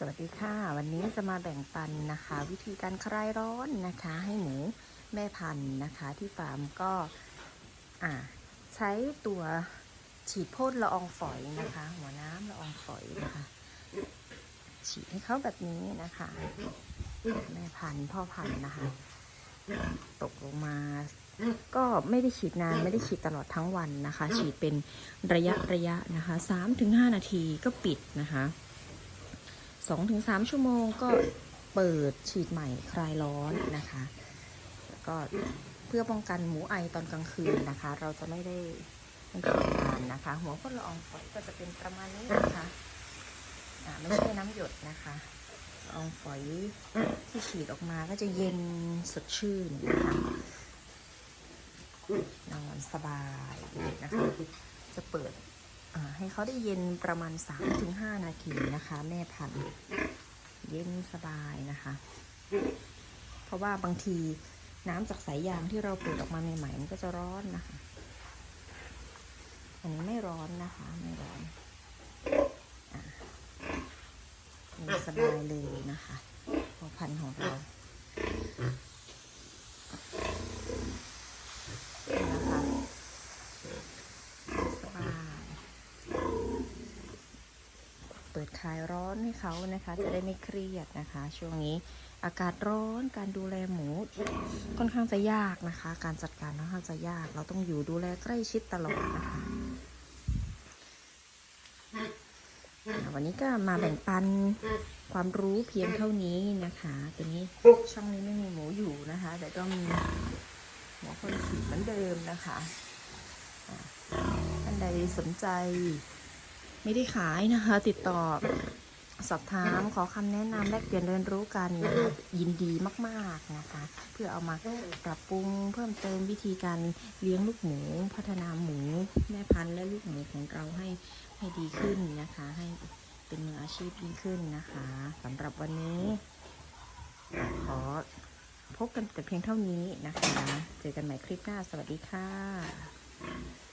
สวัสดีค่ะ วันนี้จะมาแบ่งปันนะคะ วิธีการคลายร้อนนะคะ ให้หมูแม่พันธุ์นะคะ ที่ฟาร์มก็ใช้ตัวฉีดพ่นละอองฝอยนะคะ หัวน้ำละอองฝอยนะคะ ฉีดให้เขาแบบนี้นะคะ แม่พันธุ์พ่อพันธุ์นะคะ ตกลงมา ก็ไม่ได้ฉีดนานไม่ได้ฉีดตลอดทั้งวันนะคะ ฉีดเป็นระยะระยะนะคะ3-5 นาทีก็ปิดนะคะ สองถึงสามชั่วโมงก็เปิดฉีดใหม่คลายร้อนนะคะ แล้วก็เพื่อป้องกันหมูไอตอนกลางคืนนะคะ เราจะไม่ได้ไม่ฉีดนานนะคะ หัวพ่นละอองฝอยก็จะเป็นประมาณนี้นะคะไม่ใช่น้ำหยดนะคะละอองฝอยที่ฉีดออกมาก็จะเย็นสดชื่นนะคะนอนสบายนะคะจะเปิด ให้เขาได้เย็นประมาณ 3-5 นาทีนะคะ แม่พันธุ์เย็นสบายนะคะ เพราะว่าบางทีน้ำจากสายยางที่เราเปิดออกมาใหม่ๆมันก็จะร้อนนะคะ อันนี้ไม่ร้อนนะคะ ไม่ร้อนอะเย็นสบายเลยนะคะพอพันธุ์ของเรานะคะสบาย เปิดคลายร้อนให้เขานะคะ จะได้ไม่เครียดนะคะ ช่วงนี้อากาศร้อนการดูแลหมูค่อนข้างจะยากนะคะ การจัดการค่อนข้างจะยาก เราต้องอยู่ดูแลใกล้ชิดตลอดนะคะวันนี้ก็มาแบ่งปันความรู้เพียงเท่านี้นะคะตัวนี้ช่องนี้ไม่มีหมูอยู่นะคะ แต่ก็มีหมูคนขีดเหมือนเดิมนะคะท่านใดสนใจ ไม่ได้ขายนะคะ ติดต่อสอบถามขอคำแนะนำแลกเปลี่ยนเรียนรู้กันนะคะยินดีมากๆนะคะ เพื่อเอามาปรับปรุงเพิ่มเติมวิธีการเลี้ยงลูกหมู พัฒนาหมูแม่พันธุ์และลูกหมูของเราให้ให้ดีขึ้นนะคะ ให้เป็นมืออาชีพยิ่งขึ้นนะคะสำหรับวันนี้ ขอพบกันแต่เพียงเท่านี้นะคะ เจอกันใหม่คลิปหน้า สวัสดีค่ะ